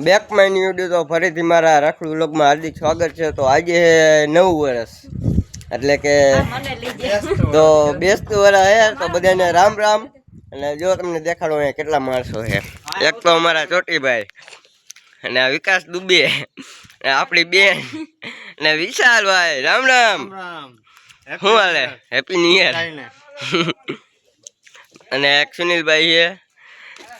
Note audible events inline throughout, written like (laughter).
બેકમાં mine video તો ફરીથી મારા રખડું વ્લોગમાં હાર્દિક સ્વાગત છે. તો આજે નવું વર્ષ એટલે કે તો બેસતું વર્ષ હે. તો બધાને રામ રામ. અને જો તમને દેખાડો અહીંયા કેટલા માણસો છે એક તો અમારા ચોટીભાઈ અને આ વિકાસ દુબે. આપણી બેન. અને વિશાલભાઈ. રામ રામ. શું હાલે? હેપી ન્યુ યર અને એક સુનિલભાઈ છે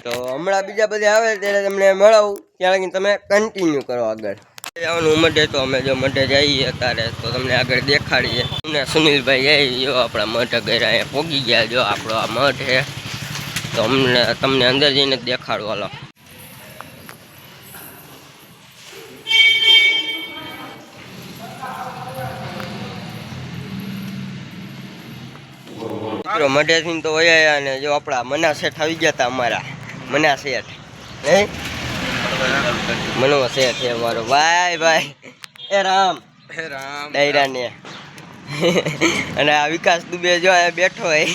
તો હમણાં બીજા બધા આવે ત્યારે તમને મળાવું. ત્યાં તમે કન્ટિન્યુ કરો આગળ. જવાનું મઢે તો અમે જો મઢે જઈએ ત્યારે તો તમને આગળ દેખાડીએ. અમને સુનિલભાઈ જાય જો આપણા મઢ ગયા અહીંયા પોગી ગયા જો આપણો આ મઢ છે. તો અમને, તમને અંદર જઈને દેખાડું, હાલો. મિત્રો, મઢેથી તો વયા અને જો આપણા મના શેઠ આવી ગયા હતા અમારા. મના શેઠ હે? મનો શેઠ છે અમારો. ભાઈ ભાઈ. એ રામ. ડાયરા ને અને આ વિકાસ દુબે જો આ બેઠો હોય.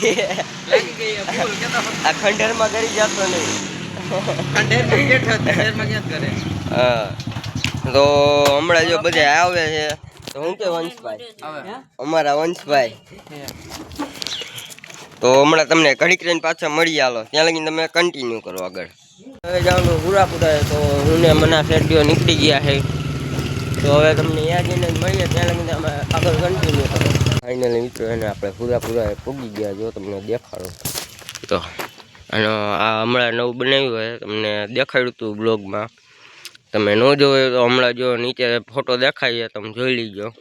આ ખંડેરમાં કરી જતો નહીં. હા. તો હમણાં જો બધા આવે છે. તો હું કે વંશભાઈ? અમારા વંશભાઈ. તો હમણાં તમને ઘડીક રહીને પાછા મળી આલો. ત્યાં લગીને તમે કન્ટિન્યુ કરો આગળ. હવે જવાનું પૂરાપુરા તો હું ને મના શેરડીઓ નીકળી ગયા છે. તો હવે તમને ત્યાં જઈને મળીએ, ત્યાં લગીને અમે આગળ કન્ટિન્યુ કરો. ફાઇનલી મિત્રો, એને આપણે પૂરાપુરા પૂગી ગયા, જો તમને દેખાડો. તો અને આ હમણાં નવું બનાવ્યું હોય, તમને દેખાડ્યું હતું બ્લોગમાં તમે ન જોયો તો હમણાં જો નીચે ફોટો દેખાય તમે જોઈ લીજો.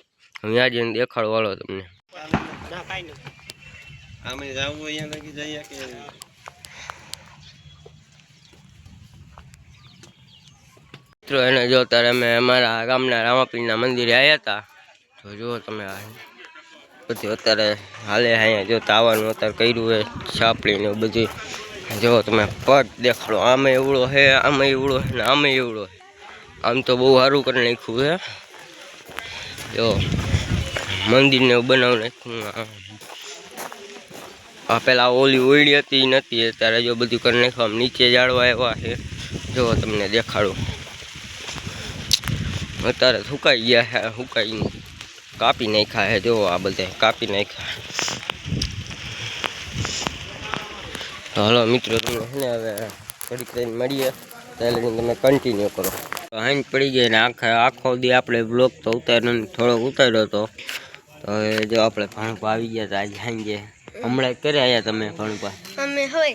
હું ત્યાં જઈને દેખાડો વાળો તમને. અમે જવું અહીંયા લગી જઈએ કે મિત્રો, એને જો ત્યારે અમે અમારા ગામના રામાપીરના મંદિરે આવ્યા હતા, તો જુઓ તમે બધું અત્યારે હાલે અહીંયા જો તાવાનું અત્યારે કર્યું હોય, છાપડી ને બધું જો તમે પટ દેખાડો, આમે એવડો હે, આમે એવડો હે ને આમે એવડો હે. આમ તો બહુ સારું કરી નાખ્યું છે. જો, મંદિરને બનાવી નાખ્યું આ આ પેલા ઓલી ઓયડી હતી, ઈ નથી અત્યારે જો બધું કરી નાખ્યું, આમ નીચે જાળવા એવા છે. જો તમને દેખાડું. અત્યારે સુકાઈ ગયા છે, સુકાઈ કાપી નાખ્યા છે. જો આ બધા કાપી નાખ્યા. તો હાલો મિત્રો, તમને છે ને હવે ઘડીક રહીને મળીએ. ત્યારે લગીને તમે કન્ટિન્યુ કરો. તો હાંજ પડી ગઈ ને આખા, આખો દી આપણે બ્લોક તો ઉતાર્યો ને થોડોક ઉતાર્યો હતો તો હવે જો આપણે ભણપા આવી ગયા હતા, આજે સાંજે. હમણાં ક્યારે આવ્યા તમે ભણવા. અમે હવે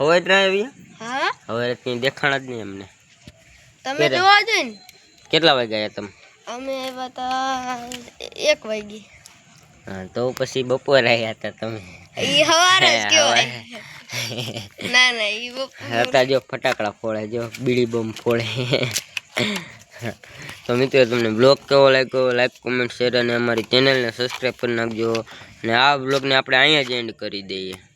હવે જ આવ્યા હા? હવે કંઈ દેખાણ જ નહીં અમને. તમે જોવા જોઈએ ને? કેટલા વાગે આવ્યા તમે? અમે આવ્યા હતા એક વાગે. હા તો પછી બપોરે આવ્યા હતા તમે. ઈ હવારે જ કહેવાય ના ના ઈ બપોર. હતા જો ફટાકડા ફોડે જો બીડી બમ ફોડે. (laughs) તો મિત્રો, તમને બ્લોગ કેવો લાગ્યો? લાઈક કોમેન્ટ શેર અને અમારી ચેનલને સબસ્ક્રાઈબ કરી નાખજો. અને આ બ્લોગને આપણે અહીંયા જ એન્ડ કરી દઈએ.